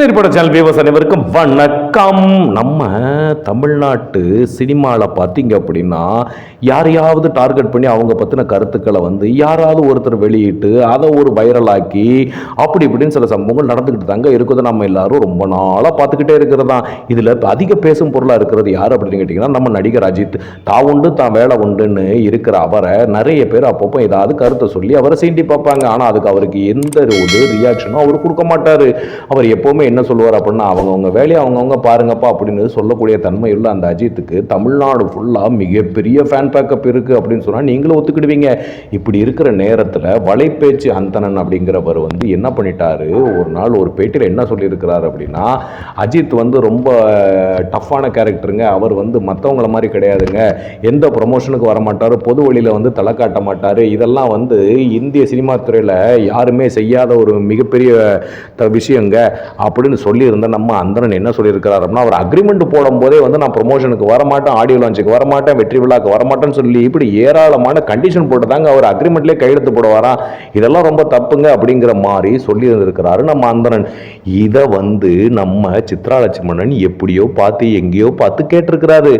சினிப்பட channel viewers அனைவருக்கும் வணக்கம். நம்ம தமிழ்நாட்டு சினிமாவில் பார்த்தீங்க அப்படின்னா யாரையாவது டார்கெட் பண்ணி அவங்க பற்றின கருத்துக்களை வந்து யாராவது ஒருத்தர் வெளியிட்டு அதை ஒரு வைரலாக்கி அப்படி இப்படின்னு சில சம்பவங்கள் நடந்துக்கிட்டு தாங்க இருக்குது. நம்ம எல்லாரும் ரொம்ப நாளாக பார்த்துக்கிட்டே இருக்கிறது? தான் இதில் அதிக பேசும் பொருளாக இருக்கிறது யார் அப்படின்னு கேட்டிங்கன்னா நம்ம நடிகர் அஜித். தான் உண்டு தான் வேலை உண்டுன்னு இருக்கிற அவரை நிறைய பேர் அப்பப்போ ஏதாவது கருத்தை சொல்லி அவரை சீண்டி பார்ப்பாங்க. ஆனால் அதுக்கு அவருக்கு எந்த ஒரு ரியாக்ஷனும் அவர் கொடுக்க மாட்டார். அவர் எப்போவுமே என்ன சொல்லுவார் அப்படின்னா அவங்கவுங்க வேலையை அவங்கவுங்க பாருங்கப்பா அப்படின்னு சொல்லக்கூடிய தன்மையுள்ள அந்த அஜித்துக்கு தமிழ்நாடு ஃபுல்லாக மிகப்பெரிய ஃபேன் பேக்கப் இருக்குது அப்படின்னு சொன்னால் நீங்களும் ஒத்துக்கிடுவீங்க. இப்படி இருக்கிற நேரத்தில் வலைப்பேச்சு அந்தணன் அப்படிங்கிறவர் வந்து என்ன பண்ணிட்டாரு? ஒரு நாள் ஒரு பேட்டியில் என்ன சொல்லியிருக்கிறார் அப்படின்னா அஜித் வந்து ரொம்ப டஃப்பான கேரக்டருங்க அவர் வந்து மற்றவங்கள மாதிரி கிடையாதுங்க. எந்த ப்ரொமோஷனுக்கு வர மாட்டார் பொது வழியில் வந்து தலை காட்ட மாட்டார். இதெல்லாம் வந்து இந்திய சினிமா துறையில் யாருமே செய்யாத ஒரு மிகப்பெரிய த- விஷயங்க. அப்படின்னு சொல்லியிருந்த நம்ம அந்தனன் என்ன சொல்லியிருக்கிறார் அப்படின்னா அவர் அக்ரிமெண்ட் போடும்போது வந்து நான் ப்ரொமோஷனுக்கு வரமாட்டேன் ஆடியோ லான்ச்சுக்கு வரமாட்டேன் வெற்றி விழாக்கு வரமாட்டேன்னு சொல்லி இப்படி ஏராளமான கண்டிஷன் போட்டு தாங்க அவர் அக்ரிமெண்ட்லேயே கையெழுத்து போட வரான் இதெல்லாம் ரொம்ப தப்புங்க அப்படிங்கிற மாதிரி சொல்லியிருந்திருக்கிறாரு நம்ம அந்தரன் இதை வந்து நம்ம சித்ரா லட்சுமணன் எப்படியோ பார்த்து எங்கேயோ பார்த்து கேட்டிருக்கிறாரு.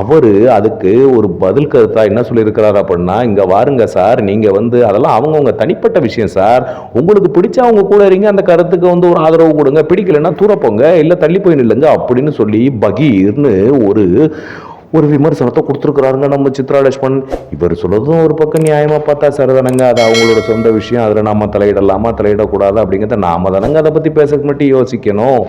அவர் அதுக்கு ஒரு பதில் கருத்தா என்ன சொல்லியிருக்கிறாரு அப்படின்னா இங்கே வாருங்க சார் நீங்கள் வந்து அதெல்லாம் அவங்கவுங்க தனிப்பட்ட விஷயம் சார். உங்களுக்கு பிடிச்சவங்க கூட இருங்க அந்த கருத்துக்கு வந்து ஒரு ஆதரவு கொடுங்க. பிடிக்கலைன்னா தூரப்போங்க இல்லை தள்ளி போய் நில்லுங்க அப்படின்னு சொல்லி அப்படின்னு ஒரு ஒரு விமர்சனத்தை கொடுத்துருக்குறாருங்க நம்ம சித்ரா லட்சுமண் இவர் சொல்கிறதும் ஒரு பக்கம் நியாயமாக பார்த்தா சரிதானங்க. அது அவங்களோட சொந்த விஷயம். அதில் நாம் தலையிடலாமா? தலையிடக்கூடாது? அப்படிங்கிறத நாம தானங்க அதை பற்றி பேச மட்டும் யோசிக்கணும்.